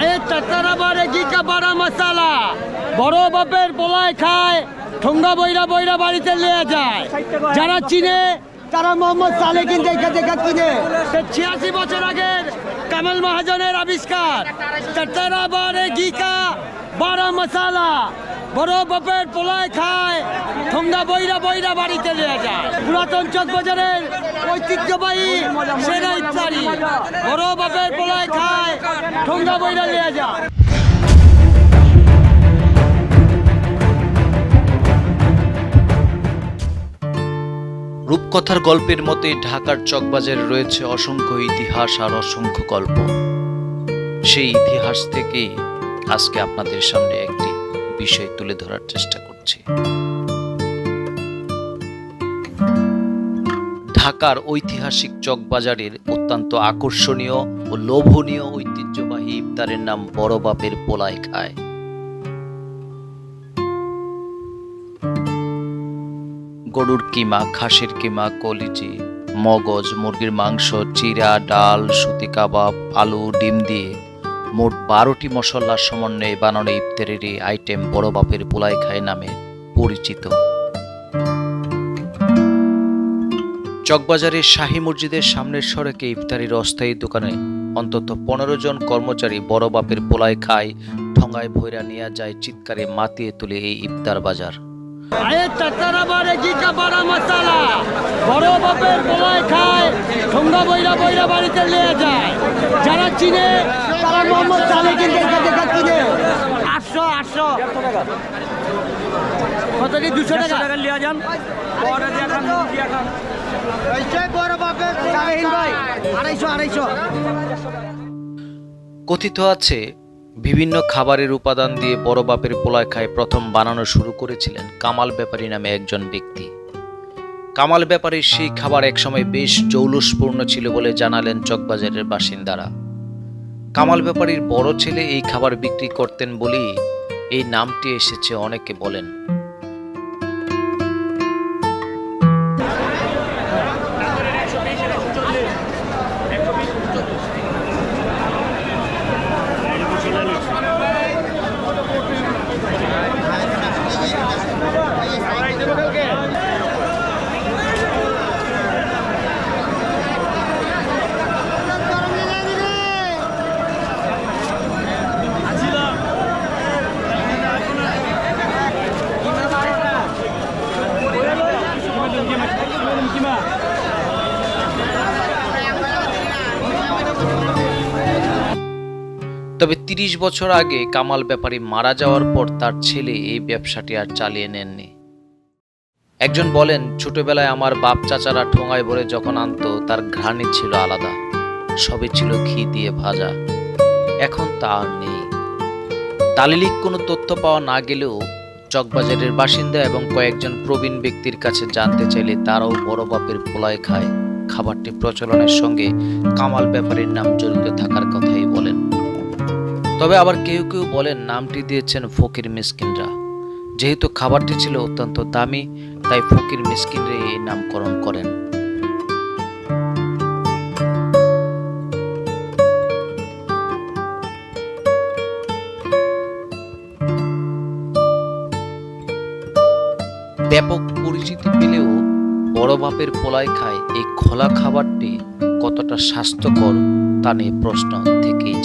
আয়ে চাচারা বারে গিকা বাড়া মশালা। বড় বাপের পোলায় খায় ঠোঙ্গা বইরা বইরা বাড়িতে নিয়ে যায়। যারা চিনে, তারা মোহাম্মদ সালে দেখা দেখা চিনে ছিয়াশি বছর আগের কামাল মহাজনের আবিষ্কার। চাচারা বারে গিকা বারা মশালা। বড় বাপের পোলায় খায় ঠোঙ্গা বইরা বইরা বাড়িতে নিয়ে যায় পুরাতন চকবাজারের ঐতিহ্যবাহী সেরা ইত্যাদি বড় বাপের পোলায় খায় ঠোঙ্গা বইরা নিয়ে যায় রূপকথার গল্পের মতোই ঢাকার চকবাজারে রয়েছে অসংখ্য ইতিহাস আর অসংখ্য গল্প। সেই ইতিহাস থেকেই আজকে আপনাদের সামনে একটি বিষয় তুলে ধরার চেষ্টা করছি। ঢাকার ঐতিহাসিক চকবাজারের অত্যন্ত আকর্ষণীয় ও লোভনীয় ঐতিহ্যবাহী ইফতারের নাম বড় বাপের পোলায় খায়। গরুর কিমা, খাসির কিমা কলিজি মগজ, মুরগির মাংস, চিরা, ডাল, সুতি কাবাব, আলু, ডিম দিয়ে মোট বারোটি মশলার সমন্বয়ে বানানো ইফতারের এই আইটেম বড় বাপের পোলাই খায় নামে পরিচিত। চকবাজারের শাহী মসজিদের সামনের সড়কে ইফতারির অস্থায়ী দোকানে অন্তত পনেরো জন কর্মচারী বড় বাপের পোলায় খায় ঠঙ্গায় ভৈরা নিয়ে যায় চিৎকারে মাতিয়ে তুলে এই ইফতার বাজার। বাড়া বাপের ঠোঙ্গা বইরা বইরা বাড়িতে নিয়ে যায়। যারা চিনে তারা মোহাম্মদ সালেকিন দেখা দেখা কিনে আটশো আটশো। কত কি? দুশো টাকা? শাহীন ভাই আড়াইশো আড়াইশো। কথিত আছে বিভিন্ন খাবারের উপাদান দিয়ে বড় বাপের পোলায় খায় প্রথম বানানো শুরু করেছিলেন কামাল ব্যাপারী নামে একজন ব্যক্তি। কামাল ব্যাপারীর সেই খাবার একসময় বেশ জৌলুসপূর্ণ ছিল বলে জানালেন চকবাজারের বাসিন্দারা। কামাল ব্যাপারীর বড় ছেলে এই খাবার বিক্রি করতেন বলেই এই নামটি এসেছে, অনেকে বলেন। তবে তিরিশ বছর আগে কামাল ব্যাপারী মারা যাওয়ার পর তার ছেলে এই ব্যবসাটি আর চালিয়ে নেননি। একজন বলেন, ছোটবেলায় আমার বাপ চাচারা ঠোঙায় ভরে যখন আনতো, তার ঘ্রাণই ছিল আলাদা। সবে ছিল ঘি দিয়ে ভাজা। এখন তা আর নেই। দালিলিক কোনো তথ্য পাওয়া না গেলেও চকবাজারের বাসিন্দা এবং কয়েকজন প্রবীণ ব্যক্তির কাছে জানতে চাইলে তারাও বড় বাপের পোলায় খায়। খাবারটি প্রচলনের সঙ্গে কামাল ব্যাপারীর নাম জড়িত থাকার কথাই তবে আবার কেউ কেউ বলেন নামটি দিয়েছেন ফকির মিসকিনরা। যেহেতু খাবারটি ছিল অত্যন্ত দামি, তাই ফকির মিসকিনরে এই নামকরণ করেন। ব্যাপক পরিচিতি পেলেও বড় বাপের পোলায় খায় এই খোলা খাবারটি কতটা স্বাস্থ্যকর তা নিয়ে প্রশ্ন থেকেই